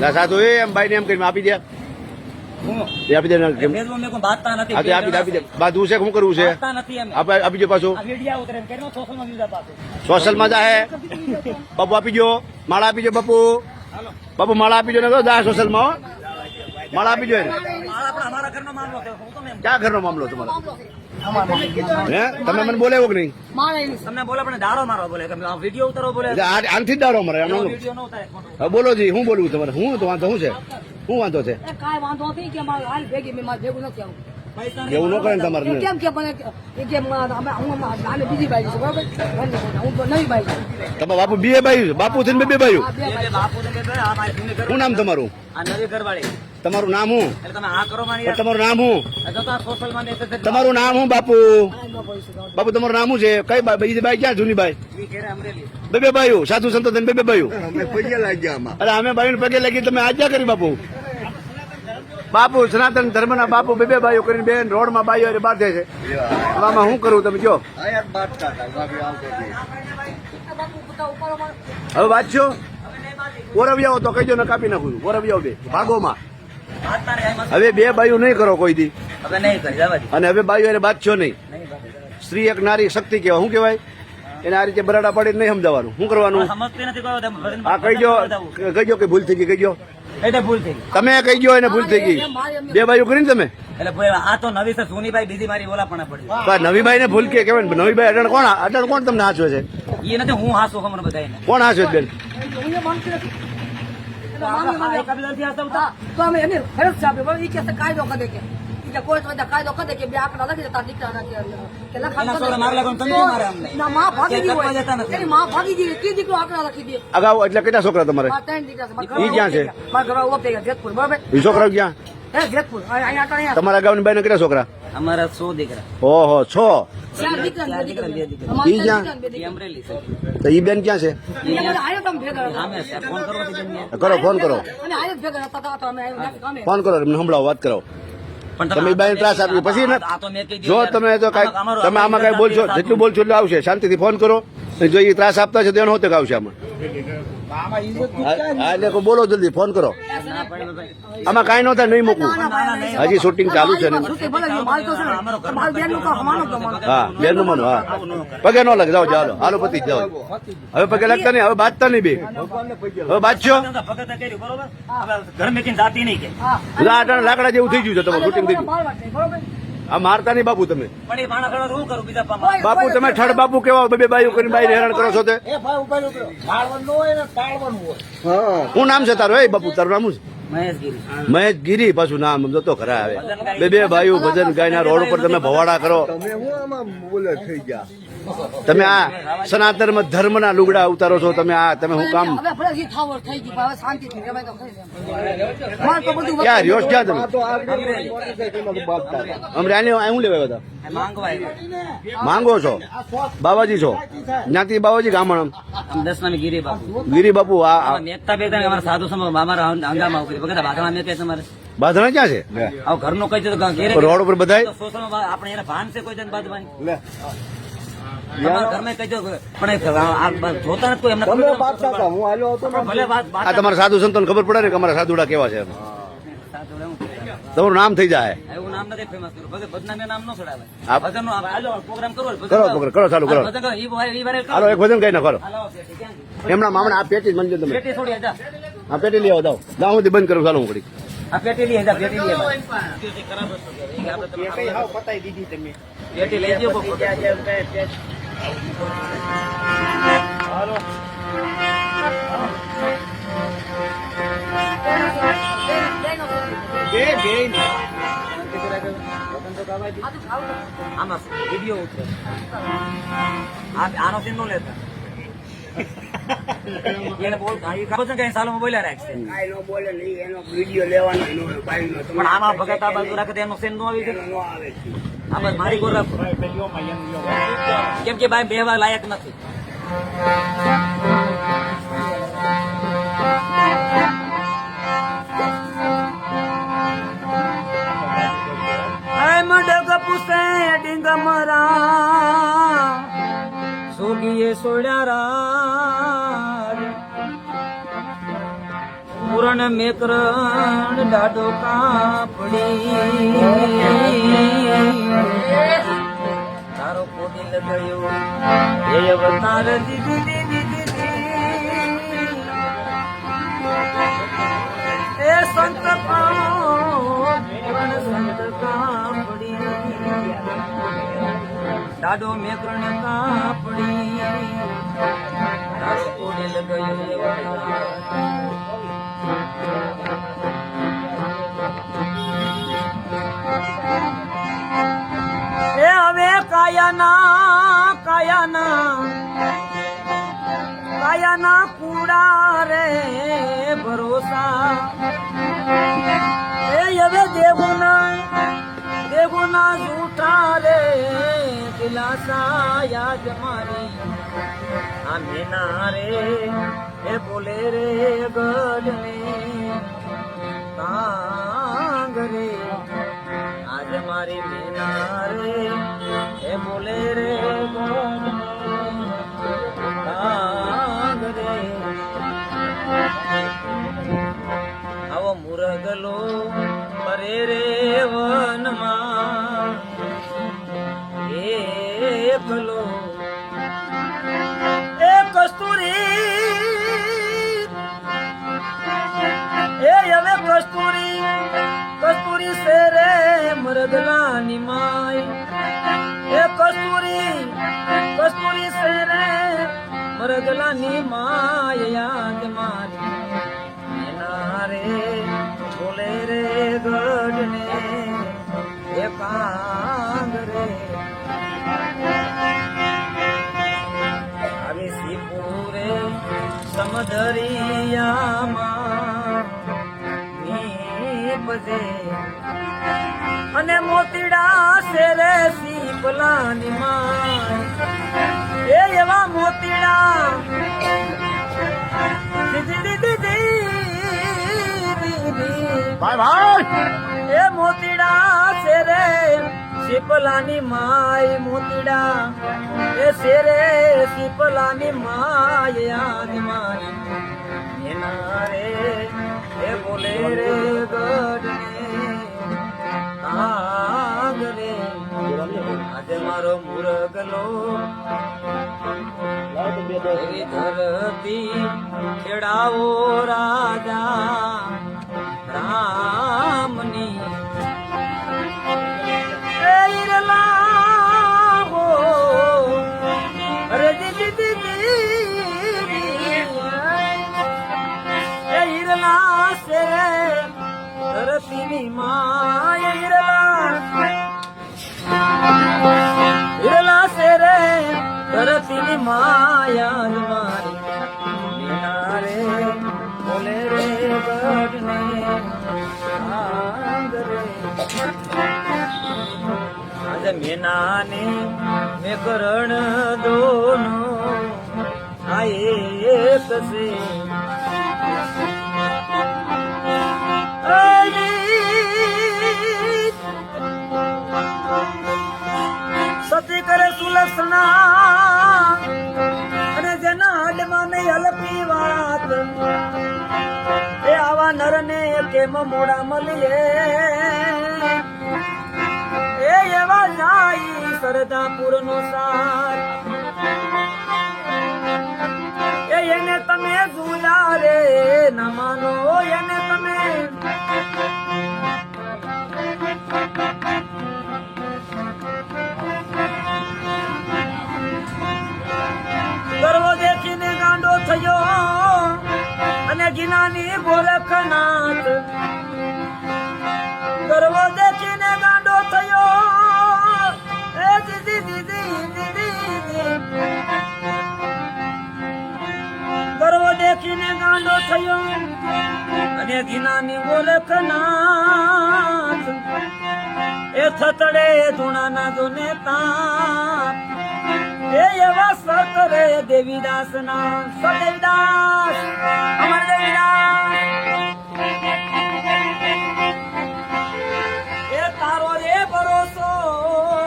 ના તો એ એમ ભાઈ ને એમ કરીને આપી દે. આપી આપી આપી છે કે શું કરવું છે? આપે દો પાછું. સોશિયલમાં જાહે. બાપુ આપી દો માળા આપી દો બાપુ. બાપુ માળા આપી દો ને જા સોશિયલમાં. માળા આપી જોઈએ એને મારા આપણે મામલો છે. હું તમે એમ ક્યાં ઘરનો મામલો તમારો? હે? તમે મને બોલે કે નહીં? તમને બોલે પણ દાડો મારો બોલે. કે ઉતારો બોલે આનથી દાડો મરે બોલો જી હું બોલવું તમારે? હું તો વાંધો શું છે? શું વાંધો છે? કઈ વાંધો નથી કે મારે હાલ ભેગી મેં મારે ભેગું નથી આવું. એવું ન કરે તમારે કેમ કે બીજી બાઈ છું બરોબર? હું નવી બાઈ છું. તમારા બાપુ બે બાઈ બાપુ થઈને બે બાઈ શું નામ તમારું? નવી ઘરવાળી. તમારું નામ હું? એટલે તમે આ કરો મારી યાર. તમારું નામ હું? માં તમારું નામ હું બાપુ? ન. બાપુ તમારું નામ છે? કઈ બાઈ બીજી બાઈ ક્યાં જૂની બાઈ? ઈ ઘેરે અમરેલી. બે બે બાયું સાધુ સંતો બે બે બાયું અરે અમે બાયું પગે લાગી તમે આજ્ઞા કરી બાપુ? બાપુ સનાતન ધર્મના બાપુ બે બે ભાઈઓ કરીને બેન રોડમાં બાઈઓ હારે બાંધે છે. આમાં શું કરું તમે જો. હવે વાંચશો ઓરવિયાઓ તો કહીજો ને કાપી નાખું છું. ઓરવિયાઓ બે ભાગોમાં. ને હવે બે બાઈઓ નહીં કરો કોઈ દી. હવે નહીં કરી જવા દે. અને હવે બાઈઓ એને બાદ છો નહીં. સ્ત્રી એક નારી શક્તિ કહેવાય. શું કહેવાય? એને આ રીતે બરાડા પાડીને નહીં સમજાવવાનું. શું કરવાનું? આ કહી કહીજો કહીજો કે ભૂલ થઈ ગઈ? કહીજો તમે કહી ગયો એને ભૂલ થઈ ગઈ? બે બાજુ કરીને તમે? નવીભાઈ તો નવી છે સોની મારી ઓલા પણ પડી તો આ નવી બાઈ ને ભૂલ કે કેવાય નવીભાઈ અટણ કોણ? અટણ કોણ તમને હાચવે છે? એ નથી હું બધાને કોણ હાચવે બેન? તો અમે એની ફરજ છે આપણે. બરોબર? ઈ કાયદો કરે કે. ઈ કે કોઈ કાયદો કરે કે બે આંકડા લખી દેતા દીકરા કે-. એના માં ભાગી કે ગઈ હોય. માં ભાગી ગઈ તે દીકરો આંકડા લખી દે. અગાઉ એટલે કેટલા છોકરા તમારે? ત્રણ દીકરા ઈ ક્યાં છે? મારા ઘર ઊભા થઈ ગયા જેતપુર બરાબર? છોકરા ક્યાં? હે જેતપુર અહીંયા તમારા અગાઉની બાઈ કેટલા છોકરા? અમારા સો દીકરા. ઓહો છો? ઈ તો ઈ બેન ક્યાં છે? કરો ફોન કરો. અને આયો જ ભેગા હતા તો અમે આવ્યા કામે. ફોન કરો એમને સંભળાવો વાત કરો. પણ તમે બેન ત્રાસ આપ્યો પછી ને આ તો જો તમે. તો કાંઈ તમે આમાં કઈ બોલશો જેટલું બોલશો એટલું આવશે શાંતિથી ફોન કરો. જો એ ત્રાસ આપતા છે તો એનો હોતે આવશે આમાં? હા એટલે બોલો જલ્દી ફોન કરો. આમાં કાંઈ ન થાય નહીં મૂકવું હજી શૂટિંગ ચાલુ છે. હા બેનનું માનો હા. પગે ન લાગે જાઓ ચાલો હાલો પતિ જાઓ. હવે પગે લાગતા નહીં હવે બાજતા નહીં બે. હવે બાજશો ભગત કર્યું બરોબર? હવે ઘર મેકીને જાતી નહીં લાકડા લાકડા જેવું થઈ ગયું છે તમારું શૂટિંગ થઈ ગયું? આ મારતા નહીં બાપુ તમે. પણ એ માણસ ઘણો શું કરું બીજા પામાં? બાપુ તમે ઠડ બાપુ કેવા બે બે બાઈઓ કરીને બાઈ હેરાન કરો છો તે? હું. શું નામ છે તારું? એ બાપુ તારું નામ શું છે? મહેશ ગીરી પાછું નામ જોતો ખરા આવે બે બે ભાઈઓ ભજન ગાયના રોડ ઉપર તમે ભવાડા કરો. તમે હું આમાં બોલે થઈ ગયા. તમે આ સનાતન ધર્મના લુગડા ઉતારો છો તમે આ તમે હું કામ હવે ભલે જે થાવર થઈ ગઈ પણ હવે શાંતિથી રહેવાય તો ખરી એમ. માલ તો બધું ક્યાં રહ્યો ક્યાં આ તમે અમને આને શું લેવા હતા? માંગો છો? બાબાજી છો? જ્ઞાતિ બાબાજી ગામણ? આમ દસનામી ગીરી બાપુ. ગીરી બાપુ આ અમારા સાધુ સમય અમારા હંગામા વગર બાધા તમારે. બાંધણા ક્યાં છે? આવું ઘરનો કઈ તો રોડ ઉપર બધાય આપણે એને ભાન છે કોઈ બાંધવાની? પણ આ- આ જોતા નથી એમને તમે ખબર હતા હું આલ્યો હતો ને. ભલે વાત આ તમારા સાધુ સંતોને ખબર પડે ને કે અમારા સાધુડા કેવા છે. તમારું નામ થઈ જાય. એવું નામ નથી ફેમસ કર્યું. બદનામી નામ ન ચડાવે. આપ- ભજનનો પ્રોગ્રામ કરો ભજન ચાલુ ભજન. હાલો એક ભજન કઈ નાખો પેટી? એમના મામણા આ પેટી જ તમે. પેટી છોડી જા. આ પેટી લઈ આવો દાવ સુધી બંધ કરું ચાલો હું ઘડી આ પેટી લઈ જા પેટી લઈ જા. પેટી લઈ જાઓ, આમાં વીડિયો ઉતરે. આનો સીન નો લેતા. એને બોલ આ ખબર છે કે સાલોમાં બોલ્યા રાખશે. કાંઈ ન બોલે નહીં એનો વીડિયો લેવાનો એનો બાઈનો તમે પણ આમાં ભગત આ બાજુ રાખે એનો સીન નો આવી જાય નો આવે આ બસ મારી ગોર કેમ કે ભાઈ બેહવા લાયક નથી. સોડ્યા રાજ. પૂરણ મેકરણ ડાડો કાપડી. તારો કોડી લગાયો. એ અવતાર દીદી દીદી એ સંત પૂરણ સંત કાપડી. ડાડો મેકરણ કાપડી. રાજકોટે લગાયો એ હવે કાયાના કાયાના કાયાના કુડા રે ભરોસા. એ હવે દેવુના દેવુના જૂઠા રે દિલાસા યાદ મારી. આમે ના રે એ બોલે રે ગઢને. તાંગ રે. આજ મારી મીના રે એ બોલે રે કાંગ એ કસ્તુરી કસ્તુરી સે રે મરદલાની માય યાદ મારી. એના રે બોલે રે ગઢને, એ કાંગ રે. આવી સિપુરે સમદરિયામાં નીપજે અને મોતીડા શેરે સીપલાની માય. એ એવા મોતીડા. ભાઈ ભાઈ! એ મોતીડા શેરે શીપલાની માય મોતીડા. એ શેરે શીપલાની માય મારી. એના રે એ બોલે રે ગઢને મારો મુરગલો ધરતી ખેડાવો રાજા. રામની આજે મેનાને મે કરણ દોનો આ એક સે સતી કરે સુલક્ષણા કેમ મોડા મળીએ? એ એવા જાય સરદાપુર નો સાર. એ એને તમે જોયા રે, ના માનો એને તમે. અને ગોરખનાથ એ થતડે ધૂણાના જોને નેતા એ એવા સત રે દેવીદાસ ના સદેવદાસ. અમર દેવીદાસ. એ તારો રે ભરોસો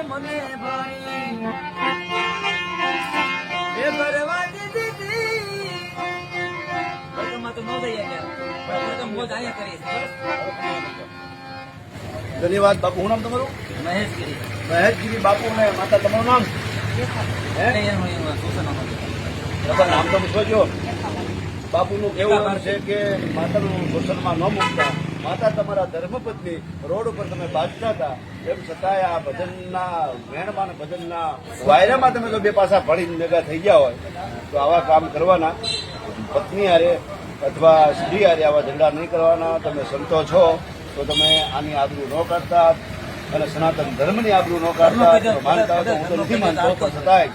મને એ ભરવા દીધી સ્વર્ગમાં તો ન જઈએ ધન્યવાદ બાપુ હું નામ તમારું? મહેશગીરી. મહેશગીરી બાપુ ને માતા, તમારું નામ? નામ તો પૂછો બાપુનું એમ છે કે માતાનું શોષણમાં ન મૂકતા. માતા તમારા ધર્મપત્ની, રોડ ઉપર તમે બાજતા હતા. એમ છતાંય આ ભજનના વેણમાં ભજનના વાયરામાં તમે જો બે પાસા ભણીને ભેગા થઈ ગયા હોય. તો આવા કામ કરવાના. પત્ની હારે અથવા સ્ત્રી હારે આવા ઝઘડા નહીં કરવાના તમે સંતો છો તો તમે આની આબરૂ ન કાઢતા અને સનાતન ધર્મની આબરૂ ન કાઢતા માનતા તો હું તો નથી માનતો પણ છતાંય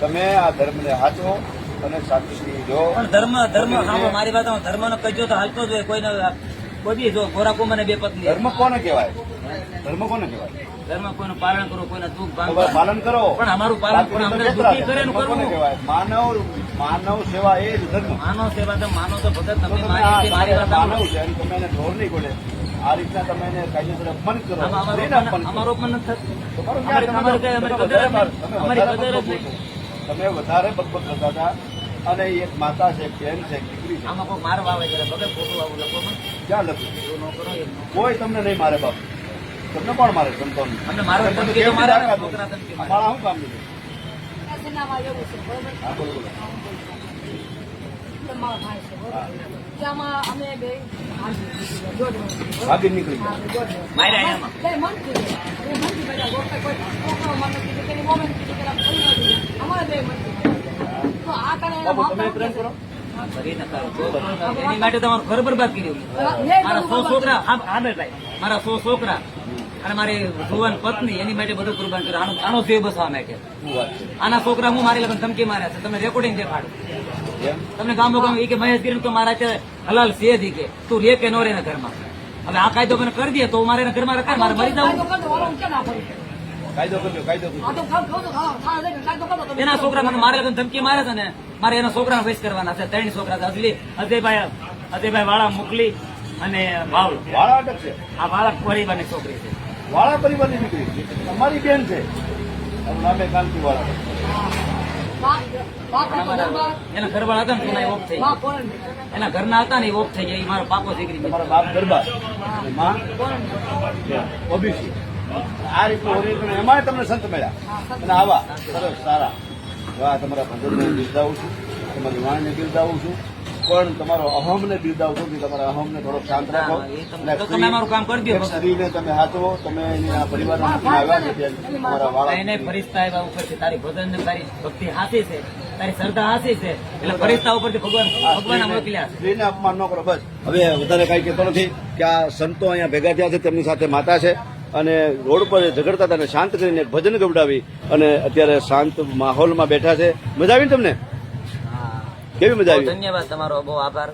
તમે આ ધર્મને હાચો અને શાંતિથી જો પણ ધર્મ ધર્મ મારી વાત ધર્મ નો કજો તો હાલતો જ હોય કોઈને કોઈ જો ગોરા મને બે પત્ની. ધર્મ કોને કહેવાય? ધર્મ કોને કહેવાય? ધર્મ કોઈનું પાલન કરો કોઈને દુઃખ પાલન કરો. પણ અમારું પાલન પણ અમને દુઃખી કરે માનવ માનવ સેવા એ જ ધર્મ. માનવ સેવા તો માનો તો ભગત તમે તમે માનવ છે. અને તમે એને ઢોર નહીં ગોળે. આ રીતના તમે એને કાયદેસર અપમાન કરો. અમારું અપમાન અપમાન- અમારું અપમાન નથી. તમે વધારે બકબક નહીં. છો. તમે વધારે બકબક કરતા હતા અને એક માતા છે એક બેન છે એક દીકરી છે. આમાં કોઈ મારવા આવે જરા વગર ખોટું આવું લખો ક્યાં લખ્યું. કોઈ તમને નહીં મારે બાપ. તમને કોણ મારે? સંતોન. અમને મારો છોકરા ધમકી મારે. શું કામ છે? મારો ભાઈ છે બરોબર? ત્યાંમાં અમે બે વર્ષ ભાગી નીકળી. માર્યા બધા ગોખે કોઈ છોકરો મને કીધું કે એની કીધું કે એના ભાઈને કીધું. અમારે બે મનથી તો આ કારણે તમે પ્રેમ કરો. હા, કરીને કરો. છોકરો એની માટે તમારું ઘર બરબાદ કર્યું મારા સો છોકરા હા- હા મારા સો છોકરા અને મારી ભુવન પત્ની એની માટે બધું કુરબાન કર્યું. આનો આનો સેવ બસવા માટે આના છોકરા હું મારી લગન ધમકી માર્યા છે. તમે રેકોર્ડિંગ દેખાડો. તમને ગામો ગામ એ કે મહેશ ગીરી તો મારા હલાલ છે જ કે તું રે કે નો રે ને ઘરમાં. હવે આ કાયદો મને કરી દે તો મારે એના ઘરમાં રખાય મારે મરી જવું? કાયદો કરજો કાયદો કરજો. એના છોકરા મને મારે લગન ધમકી મારે છે ને મારે એના છોકરા વેચ કરવાના છે. ત્રણ છોકરા છે. અજલી અજયભાઈ અજયભાઈ વાળા મોકલી અને ભાવ વાળા અટક છે? આ વાળા પરિવારની છોકરી છે. વાળા પરિવારની દીકરી તમારી બેન છે? નામે કાંતિ વાળા એના ઘરવાળા હતા ને તો એના ઓફ થઈ? એના ઘરના હતા ને એ ઓફ થઈ ગયા. એ મારો પાકો દીકરી છે. તમારા બાપ ગરબા? ઓબીસી. આ રીતનું ઓરિજિનલ એમાં તમને સંત મળ્યા. અને આવા. સરસ સારા. વાહ તમારા ભજનને બિરદાવું છું. તમારી વાણને બિરદાવું છું. પણ તમારો અહમને બિરદાવું છું કે તમારા અહમને થોડો શાંત રાખો. તમે- તમે અમારું કામ કરી દો. એક સ્ત્રીને તમે એની આ પરિવારના આવ્યા છે તમારા વાળા એને ફરિશ્તા એવા ઉપરથી તારી ભજન ને તારી ભક્તિ હાસી છે તારી શ્રદ્ધા હાસી છે. એટલે ફરિશ્તા ઉપરથી ભગવાન ભગવાન મોકલ્યા સ્ત્રીને અપમાન ન કરો બસ. હવે વધારે કઈ કહેતો નથી કે આ સંતો અહીંયા ભેગા થયા છે તેમની સાથે માતા છે અને રોડ પર ઝઘડતા હતા અને શાંત કરીને ભજન ગવડાવી અને અત્યારે શાંત માહોલમાં બેઠા છે. મજા આવી ને તમને? કેવી મજા આવી? ધન્યવાદ તમારો બહુ આભાર.